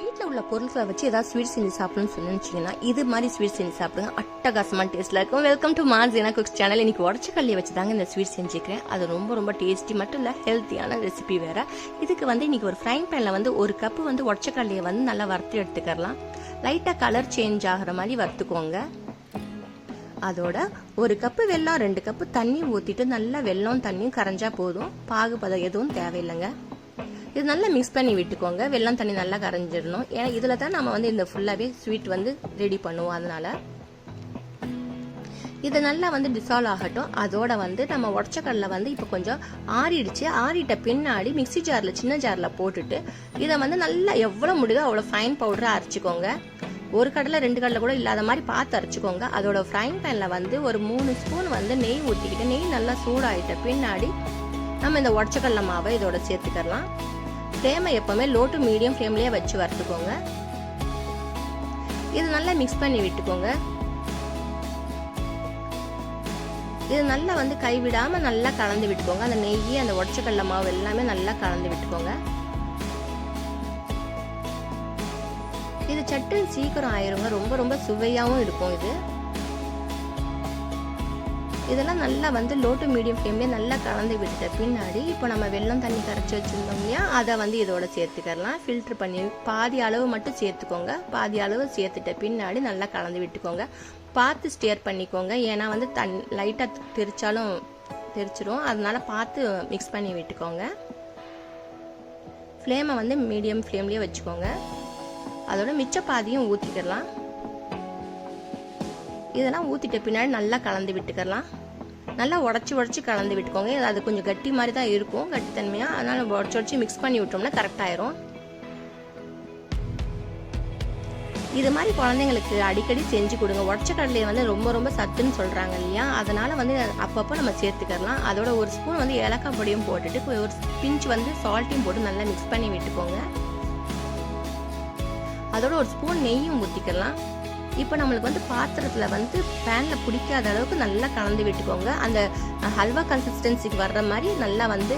வீட்டில் உள்ள பொருட்களை வச்சு ஏதாவது ஸ்வீட் செஞ்சு சாப்பிடணும்னு சொல்லி நினச்சிங்கன்னா இது மாதிரி ஸ்வீட் செஞ்சு சாப்பிடுங்க. அட்டகாசமான டேஸ்ட்டில் இருக்கும். Welcome to Marjina cooks channel இன்னைக்கு உடச்ச கல்லியை வச்சு தாங்க இந்த ஸ்வீட் செஞ்சுக்கிறேன். அது ரொம்ப ரொம்ப டேஸ்டி மட்டும் இல்லை ஹெல்த்தியான ரெசிபி வேறு. இதுக்கு வந்து இன்னைக்கு ஒரு ஃப்ரைங் பேனில் வந்து ஒரு கப்பு வந்து உடச்ச கல்லியை வந்து நல்லா வறுத்து எடுத்துக்கலாம் லைட்டாக கலர் சேஞ்ச் ஆகிற மாதிரி வறுத்துக்கோங்க. அதோட ஒரு கப்பு வெல்லம் ரெண்டு கப்பு தண்ணி ஊற்றிட்டு நல்லா வெல்லம் தண்ணியும் கரைஞ்சா போதும். பாகுபதம் எதுவும் தேவையில்லைங்க. இது நல்லா மிக்ஸ் பண்ணி விட்டுக்கோங்க. வெள்ளம் தண்ணி நல்லா கரைஞ்சிடணும். ஏன்னா இதில் தான் நம்ம வந்து இந்த ஃபுல்லாகவே ஸ்வீட் வந்து ரெடி பண்ணுவோம் அதனால. இது நல்லா வந்து டிசால்வ் ஆகட்டும். அதோட வந்து நம்ம உடச்சக்கடலை வந்து இப்போ கொஞ்சம் ஆறிடுச்சு. ஆறிட்ட பின்னாடி மிக்ஸி ஜாரில் சின்ன ஜாரில் போட்டுட்டு இதை வந்து நல்லா எவ்வளோ முடியுதோ அவ்வளோ ஃபைன் பவுடராக அரைச்சிக்கோங்க. ஒரு கடலை ரெண்டு கடலை கூட இல்லாத மாதிரி பார்த்து அரைச்சிக்கோங்க. அதோட ஃப்ரைங் பேனில் வந்து ஒரு மூணு ஸ்பூன் வந்து நெய் ஊற்றிக்கிட்டு நெய் நல்லா சூடாகிட்ட பின்னாடி நம்ம இந்த உடச்சக்கடலை மாவை இதோட சேர்த்துக்கலாம். ஃப்ளேமை எப்போவுமே லோ டு மீடியம் ஃப்ளேம்லேயே வச்சு வறுத்துக்கோங்க. இது நல்லா மிக்ஸ் பண்ணி விட்டுக்கோங்க. இது நல்லா வந்து கைவிடாமல் நல்லா கலந்து விட்டுக்கோங்க. அந்த நெய் அந்த உடச்சக்கடலை மாவு எல்லாமே நல்லா கலந்து விட்டுக்கோங்க. இது சட்டுன்னு சீக்கிரம் ஆயிருங்க. ரொம்ப ரொம்ப சுவையாகவும் இருக்கும் இது. இதெல்லாம் நல்லா வந்து லோ டு மீடியம் ஃப்ளேம்லேயே நல்லா கலந்து விட்டுட்ட பின்னாடி இப்போ நம்ம வெள்ளம் தண்ணி கரைச்சி வச்சுருந்தோம் இல்லையா? அதை வந்து இதோட சேர்த்துக்கலாம் ஃபில்ட்ரு பண்ணி பாதி அளவு மட்டும் சேர்த்துக்கோங்க. பாதி அளவு சேர்த்துட்ட பின்னாடி நல்லா கலந்து விட்டுக்கோங்க. பார்த்து ஸ்டேர் பண்ணிக்கோங்க. ஏன்னா வந்து தன் லைட்டாக தெரிச்சாலும் தெரிச்சிரும். அதனால பார்த்து மிக்ஸ் பண்ணி விட்டுக்கோங்க. ஃப்ளேமை வந்து மீடியம் ஃப்ளேம்லேயே வச்சுக்கோங்க. அதோட மிச்ச பாதியும் ஊற்றிக்கிடலாம் இதெல்லாம் ஊற்றிட்ட பின்னாடி நல்லா கலந்து விட்டுக்கலாம் நல்லா உடச்சி உடச்சி கலந்து விட்டுக்கோங்க. அது கொஞ்சம் கட்டி மாதிரி தான் இருக்கும் கட்டித்தன்மையாக அதனால் உடச்சி உடச்சி மிக்ஸ் பண்ணி விட்டோம்னா கரெக்டாயிரும் இது மாதிரி குழந்தைங்களுக்கு அடிக்கடி செஞ்சு கொடுங்க. உடச்ச கடலையை வந்து ரொம்ப ரொம்ப சத்துன்னு சொல்கிறாங்க இல்லையா? அதனால் வந்து அப்பப்போ நம்ம சேர்த்துக்கலாம் அதோட ஒரு ஸ்பூன் வந்து ஏலக்காய் பொடியும் போட்டுட்டு ஒரு பிஞ்ச் வந்து சால்ட்டையும் போட்டு நல்லா மிக்ஸ் பண்ணி விட்டுக்கோங்க. அதோட ஒரு ஸ்பூன் நெய்யும் ஊற்றிக்கலாம் இப்போ நம்மளுக்கு வந்து பாத்திரத்தில் வந்து பேனில் பிடிக்காத அளவுக்கு நல்லா கலந்து விட்டுக்கோங்க. அந்த ஹல்வா கன்சிஸ்டன்சிக்கு வர்ற மாதிரி நல்லா வந்து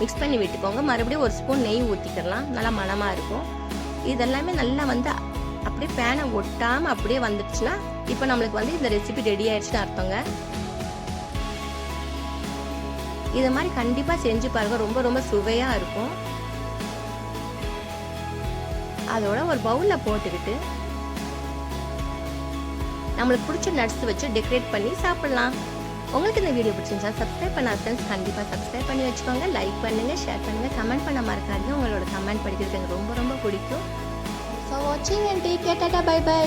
மிக்ஸ் பண்ணி விட்டுக்கோங்க. மறுபடியும் ஒரு ஸ்பூன் நெய் ஊற்றிக்கலாம் நல்லா மனமாக இருக்கும். இதெல்லாமே நல்லா வந்து அப்படியே பேனை ஒட்டாமல் அப்படியே வந்துடுச்சுன்னா இப்போ நம்மளுக்கு வந்து இந்த ரெசிபி ரெடி ஆயிடுச்சுன்னு அர்த்தங்க. இதை மாதிரி கண்டிப்பாக செஞ்சு பாருங்க. ரொம்ப ரொம்ப சுவையாக இருக்கும். அதோட ஒரு பவுலில் போட்டுக்கிட்டு நம்மளுக்கு பிடிச்ச நட்ஸ் வச்சு டெக்கரேட் பண்ணி சாப்பிடலாம். உங்களுக்கு இந்த வீடியோ பிடிச்சிருந்தா சப்ஸ்கிரைப் பண்ண ஃப்ரெண்ட்ஸ் கண்டிப்பாக சப்ஸ்கிரைப் பண்ணி வச்சுக்கோங்க. லைக் பண்ணுங்கள் ஷேர் பண்ணுங்கள் கமெண்ட் பண்ண மறக்காதீங்க. உங்களோட கமெண்ட் படிக்கிறது எனக்கு ரொம்ப ரொம்ப பிடிக்கும். ஸோ வாட்சிங் அண்ட் டேக் கேட்டாட்டா பை பை